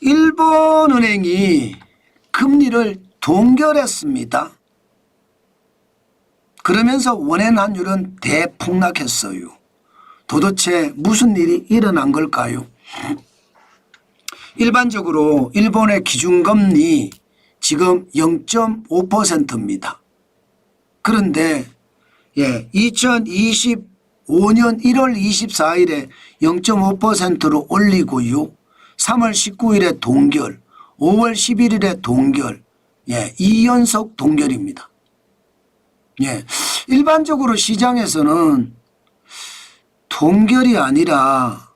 일본은행이 금리를 동결했습니다. 그러면서 원의 환율은 대폭락했어요. 도대체 무슨 일이 일어난 걸까요? 일반적으로 일본의 기준금리 지금 0.5%입니다. 그런데 예, 2025년 1월 24일에 0.5%로 올리고요. 3월 19일에 동결, 5월 11일에 동결, 예, 2연속 동결입니다. 예, 일반적으로 시장에서는 동결이 아니라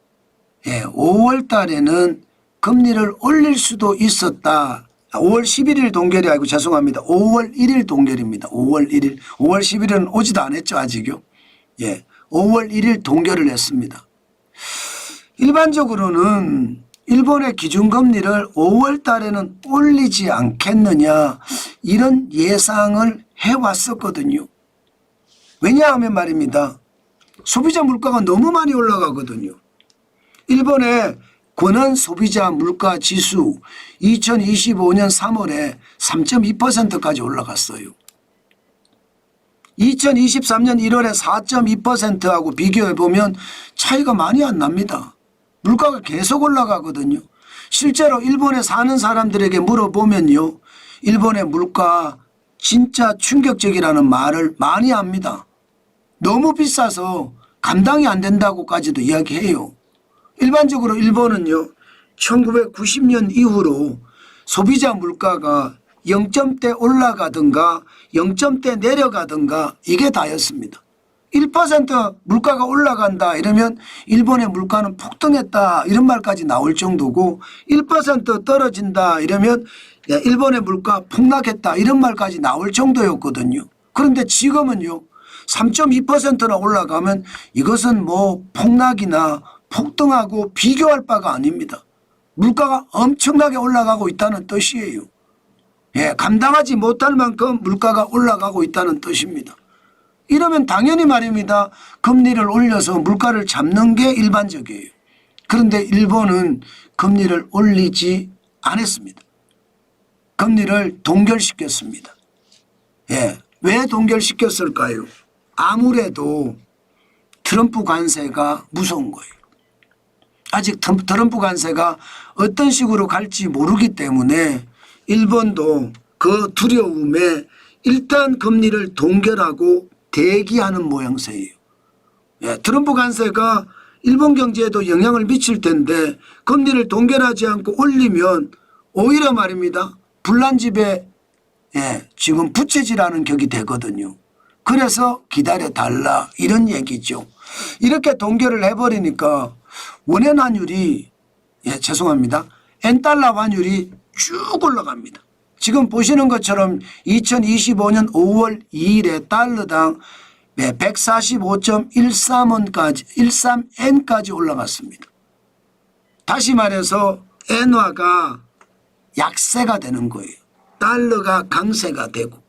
예, 5월 달에는 금리를 올릴 수도 있었다. 5월 11일 동결이 아니고 죄송합니다. 5월 1일 동결입니다. 5월 1일. 5월 11일은 오지도 않았죠, 아직요. 예. 5월 1일 동결을 했습니다. 일반적으로는 일본의 기준금리를 5월 달에는 올리지 않겠느냐 이런 예상을 해왔었거든요. 왜냐하면 말입니다. 소비자 물가가 너무 많이 올라가거든요. 일본의 권한 소비자 물가 지수 2025년 3월에 3.2%까지 올라갔어요. 2023년 1월에 4.2%하고 비교해 보면 차이가 많이 안 납니다. 물가가 계속 올라가거든요. 실제로 일본에 사는 사람들에게 물어보면요. 일본의 물가 진짜 충격적이라는 말을 많이 합니다. 너무 비싸서 감당이 안 된다고까지도 이야기해요. 일반적으로 일본은요. 1990년 이후로 소비자 물가가 0점대 올라가든가 0점대 내려가든가 이게 다였습니다. 1% 물가가 올라간다 이러면 일본의 물가는 폭등했다 이런 말까지 나올 정도고 1% 떨어진다 이러면 야, 일본의 물가 폭락했다 이런 말까지 나올 정도였거든요. 그런데 지금은요. 3.2%나 올라가면 이것은 뭐 폭락이나 폭등하고 비교할 바가 아닙니다. 물가가 엄청나게 올라가고 있다는 뜻이에요. 예, 감당하지 못할 만큼 물가가 올라가고 있다는 뜻입니다. 이러면 당연히 말입니다. 금리를 올려서 물가를 잡는 게 일반적이에요. 그런데 일본은 금리를 올리지 않았습니다. 금리를 동결시켰습니다. 예, 왜 동결시켰을까요? 아무래도 트럼프 관세가 무서운 거예요. 아직 트- 트럼프 관세가 어떤 식으로 갈지 모르기 때문에 일본도 그 두려움에 일단 금리를 동결하고 대기하는 모양새예요. 예, 트럼프 관세가 일본 경제에도 영향을 미칠 텐데 금리를 동결하지 않고 올리면 오히려 말입니다. 불난 집에 예, 지금 부채질하는 격이 되거든요. 그래서 기다려 달라 이런 얘기죠. 이렇게 동결을 해버리니까 원엔 환율이 예, 죄송합니다. 엔달러 환율이 쭉 올라갑니다. 지금 보시는 것처럼 2025년 5월 2일에 달러당 145.13원까지 13엔까지 올라갔습니다. 다시 말해서 엔화가 약세가 되는 거예요. 달러가 강세가 되고.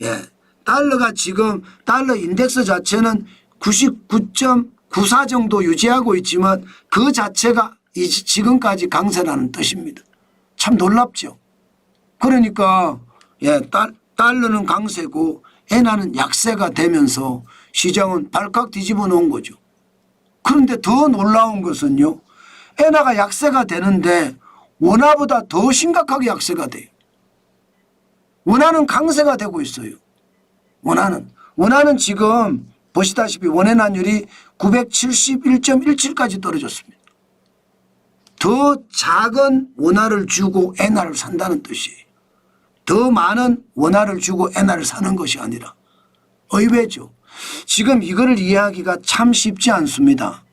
예. 달러가 지금 달러 인덱스 자체는 99.94 정도 유지하고 있지만 그 자체가 이- 지금까지 강세라는 뜻입니다. 참 놀랍죠. 그러니까 예, 달, 달러는 강세고 엔화는 약세가 되면서 시장은 발칵 뒤집어 놓은 거죠. 그런데 더 놀라운 것은요. 엔화가 약세가 되는데 원화보다 더 심각하게 약세가 돼요. 원화는 강세가 되고 있어요. 원화는 원화는 지금 보시다시피 원화 환율이 971.17까지 떨어졌습니다. 더 작은 원화를 주고 엔화를 산다는 뜻이에요. 더 많은 원화를 주고 엔화를 사는 것이 아니라 의외죠. 지금 이거를 이해하기가 참 쉽지 않습니다.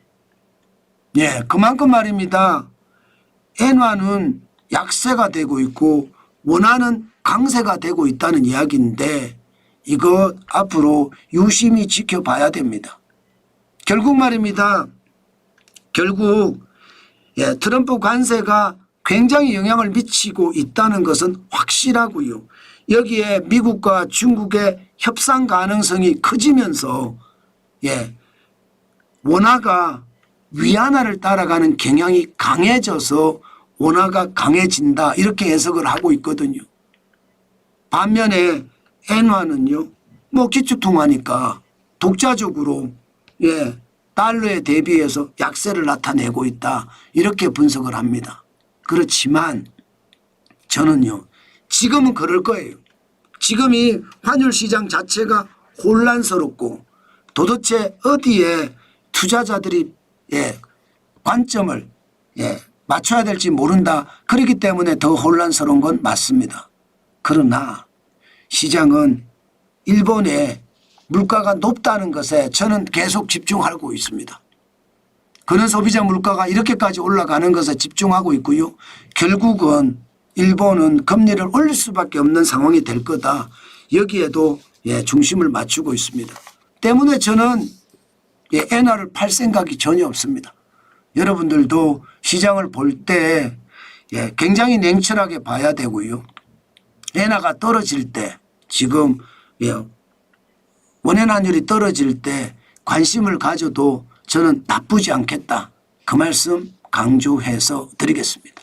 예, 그만큼 말입니다. 엔화는 약세가 되고 있고 원화는 강세가 되고 있다는 이야기인데 이거 앞으로 유심히 지켜봐야 됩니다. 결국 말입니다. 결국 예, 트럼프 관세가 굉장히 영향을 미치고 있다는 것은 확실하고요. 여기에 미국과 중국의 협상 가능성이 커지면서 예, 원화가 위안화를 따라가는 경향이 강해져서 원화가 강해진다 이렇게 해석을 하고 있거든요. 반면에 엔화는요. 뭐 기축통화니까 독자적으로 예 달러에 대비해서 약세를 나타내고 있다 이렇게 분석을 합니다. 그렇지만 저는요 지금은 그럴 거예요. 지금 이 환율 시장 자체가 혼란스럽고 도대체 어디에 투자자들이 예 관점을 예 맞춰야 될지 모른다. 그렇기 때문에 더 혼란스러운 건 맞습니다. 그러나 시장은 일본의 물가가 높다는 것에 저는 계속 집중하고 있습니다. 그런 소비자 물가가 이렇게까지 올라가는 것에 집중하고 있고요. 결국은 일본은 금리를 올릴 수밖에 없는 상황이 될 거다. 여기에도 예, 중심을 맞추고 있습니다. 때문에 저는 예, 엔화를 팔 생각이 전혀 없습니다. 여러분들도 시장을 볼때 예, 굉장히 냉철하게 봐야 되고요. 엔화가 떨어질 때 지금 예, 원연환율이 떨어질 때 관심을 가져도 저는 나쁘지 않겠다. 그 말씀 강조해서 드리겠습니다.